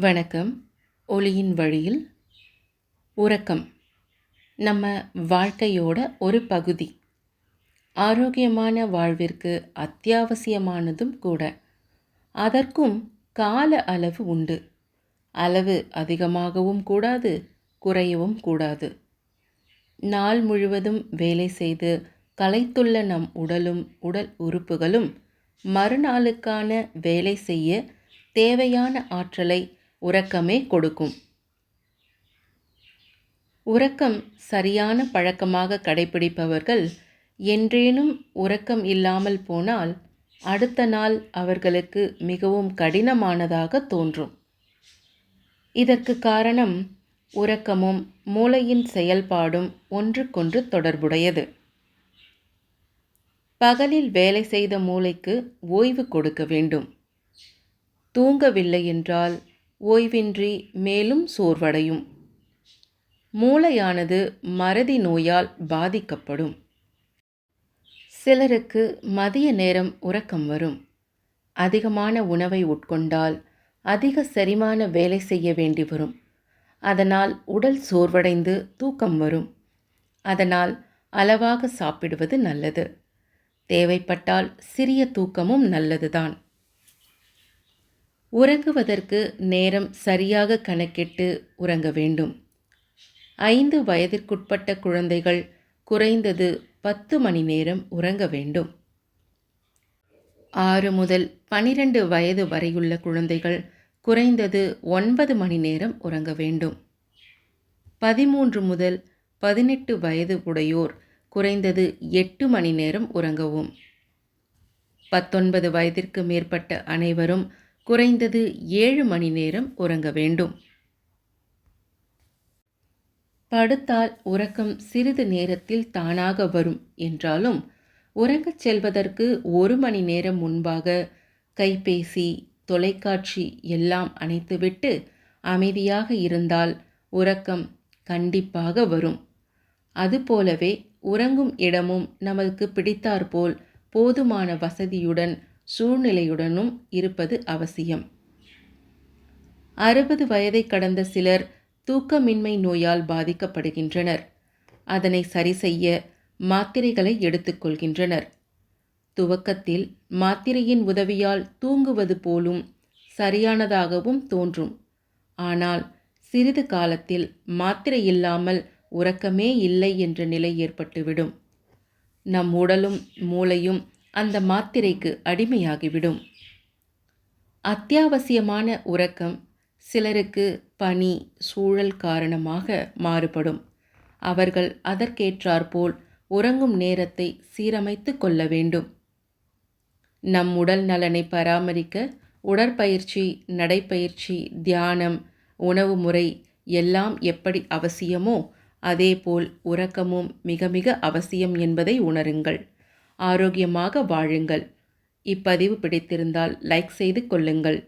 வணக்கம். ஒளியின் வழியில் உறக்கம். நம்ம வாழ்க்கையோட ஒரு பகுதி. ஆரோக்கியமான வாழ்விற்கு அத்தியாவசியமானதும் கூட. அதற்கும் கால அளவு உண்டு. அளவு அதிகமாகவும் கூடாது குறையவும் கூடாது. நாள் முழுவதும் வேலை செய்து களைத்துள்ள நம் உடலும் உடல் உறுப்புகளும் மறுநாளுக்கான வேலை செய்ய தேவையான ஆற்றலை உறக்கமே கொடுக்கும். உறக்கம் சரியான பழக்கமாக கடைபிடிப்பவர்கள் என்றேனும் உறக்கம் இல்லாமல் போனால் அடுத்த நாள் அவர்களுக்கு மிகவும் கடினமானதாக தோன்றும். இதற்கு காரணம் உறக்கமும் மூளையின் செயல்பாடும் ஒன்றுக்கொன்று தொடர்புடையது. பகலில் வேலை செய்த மூளைக்கு ஓய்வு கொடுக்க வேண்டும். தூங்கவில்லை என்றால் ஓய்வின்றி மேலும் சோர்வடையும். மூளையானது மறதி நோயால் பாதிக்கப்படும். சிலருக்கு மதிய நேரம் உறக்கம் வரும். அதிகமான உணவை உட்கொண்டால் அதிக செரிமான வேலை செய்ய வேண்டி வரும். அதனால் உடல் சோர்வடைந்து தூக்கம் வரும். அதனால் அளவாக சாப்பிடுவது நல்லது. தேவைப்பட்டால் சிறிய தூக்கமும் நல்லதுதான். உறங்குவதற்கு நேரம் சரியாக கணக்கிட்டு உறங்க வேண்டும். ஐந்து வயதிற்குட்பட்ட குழந்தைகள் குறைந்தது பத்து மணி நேரம் உறங்க வேண்டும். ஆறு முதல் பனிரெண்டு வயது வரையுள்ள குழந்தைகள் குறைந்தது ஒன்பது மணி நேரம் உறங்க வேண்டும். பதிமூன்று முதல் பதினெட்டு வயது உடையோர் குறைந்தது எட்டு மணி நேரம் உறங்கவும். பத்தொன்பது வயதிற்கு மேற்பட்ட அனைவரும் குறைந்தது ஏழு மணி நேரம் உறங்க வேண்டும். படுத்தால் உறக்கம் சிறிது நேரத்தில் தானாக வரும் என்றாலும் உறங்கச் செல்வதற்கு ஒரு மணி நேரம் முன்பாக கைபேசி தொலைக்காட்சி எல்லாம் அணைத்துவிட்டு அமைதியாக இருந்தால் உறக்கம் கண்டிப்பாக வரும். அதுபோலவே உறங்கும் இடமும் நமக்கு பிடித்தாற்போல் போதுமான வசதியுடன் சூழ்நிலையுடனும் இருப்பது அவசியம். அறுபது வயதை கடந்த சிலர் தூக்கமின்மை நோயால் பாதிக்கப்படுகின்றனர். அதனை சரி செய்ய மாத்திரைகளை எடுத்துக்கொள்கின்றனர் துவக்கத்தில் மாத்திரையின் உதவியால் தூங்குவது போலும் சரியானதாகவும் தோன்றும். ஆனால் சிறிது காலத்தில் மாத்திரை இல்லாமல் உறக்கமே இல்லை என்ற நிலை ஏற்பட்டுவிடும். நம் உடலும் மூளையும் அந்த மாத்திரைக்கு அடிமையாகிவிடும். அத்தியாவசியமான உறக்கம் சிலருக்கு பனி சூழல் காரணமாக மாறுபடும். அவர்கள் அதற்கேற்றாற்போல் உறங்கும் நேரத்தை சீரமைத்து கொள்ள வேண்டும். நம் உடல் நலனை பராமரிக்க உடற்பயிற்சி நடைப்பயிற்சி தியானம் உணவு முறை எல்லாம் எப்படி அவசியமோ அதேபோல் உறக்கமும் மிக மிக அவசியம் என்பதை உணருங்கள். ஆரோக்கியமாக வாழுங்கள். இப்பதிவு பிடித்திருந்தால் லைக் செய்து கொள்ளுங்கள்.